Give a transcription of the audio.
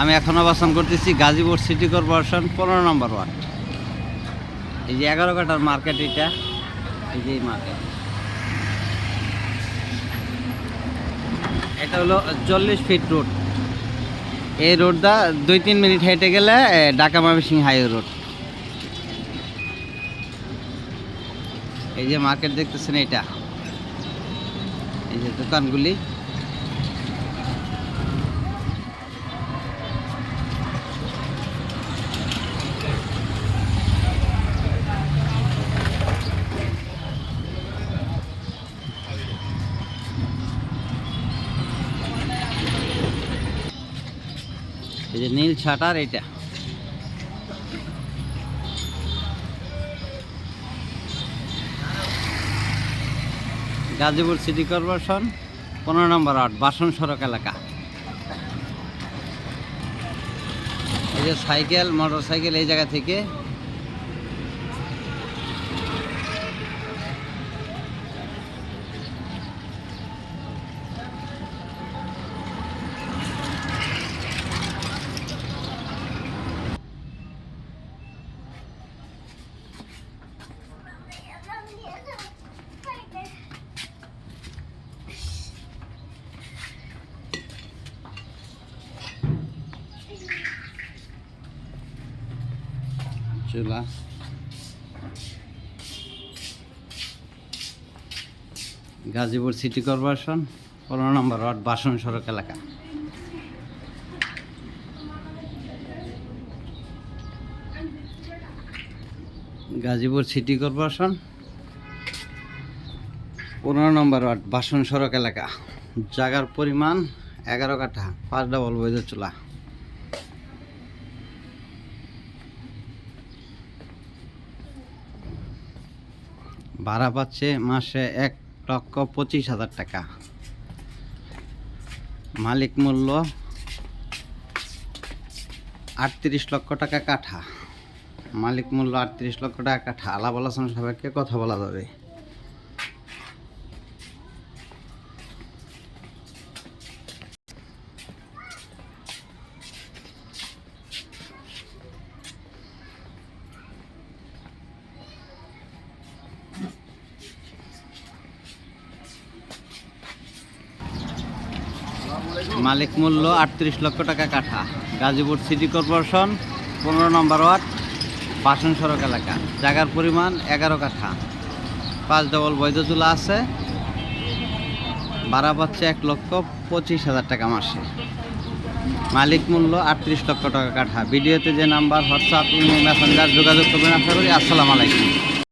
আমি এখন অবস্থান করতেছি গাজীপুর সিটি কর্পোরেশন পনেরো নম্বর ওয়ার্ড। এই যে এগারো কাটার মার্কেট এটা, এই যে মার্কেট। এটা হলো চল্লিশ ফিট রোড। এই রোডটা দুই তিন মিনিট হেঁটে গেলে ঢাকা ময়মনসিংহ হাইওয়ে রোড। এই যে মার্কেট দেখতেছেন এটা। এই যে দোকানগুলি। যে নীল ছাটার এটা গাজীপুর সিটি কর্পোরেশন, পনেরো নম্বর আট বাসন সড়ক এলাকা। এই যে সাইকেল মোটর সাইকেল এই জায়গা থেকে চুলা গাজীপুর সিটি কর্পোরেশন পনেরো নম্বর ওয়ার্ড, বাসন সড়ক এলাকা। গাজীপুর সিটি কর্পোরেশন পনেরো নম্বর ওয়ার্ড, বাসন সড়ক এলাকা। জায়গার পরিমাণ এগারো কাঠা, পাঁচ ডাবল বৈধ চুলা। ভাড়া পাচ্ছে মাসে এক লক্ষ পঁচিশ হাজার টাকা। মালিক মূল্য আটত্রিশ লক্ষ টাকা কাঠা। মালিক মূল্য আটত্রিশ লক্ষ টাকা কাঠা। আলাপ আলোচনা সবাইকে কথা বলা যাবে। মালিক মূল্য আটত্রিশ লক্ষ টাকা কাঠা। গাজীপুর সিটি কর্পোরেশন, পনেরো নম্বর ওয়ার্ড, বাসন সড়ক এলাকা। জায়গার পরিমাণ এগারো কাঠা। পাঁচ ডবল বৈধ তুলা আছে। ভাড়া পাচ্ছে এক লক্ষ পঁচিশ হাজার টাকা মাসে। মালিক মূল্য আটত্রিশ লক্ষ টাকা কাঠা। ভিডিওতে যে নাম্বার, হোয়াটসঅ্যাপ মেসেঞ্জার যোগাযোগ করবেন আশা করি। আসসালামু আলাইকুম।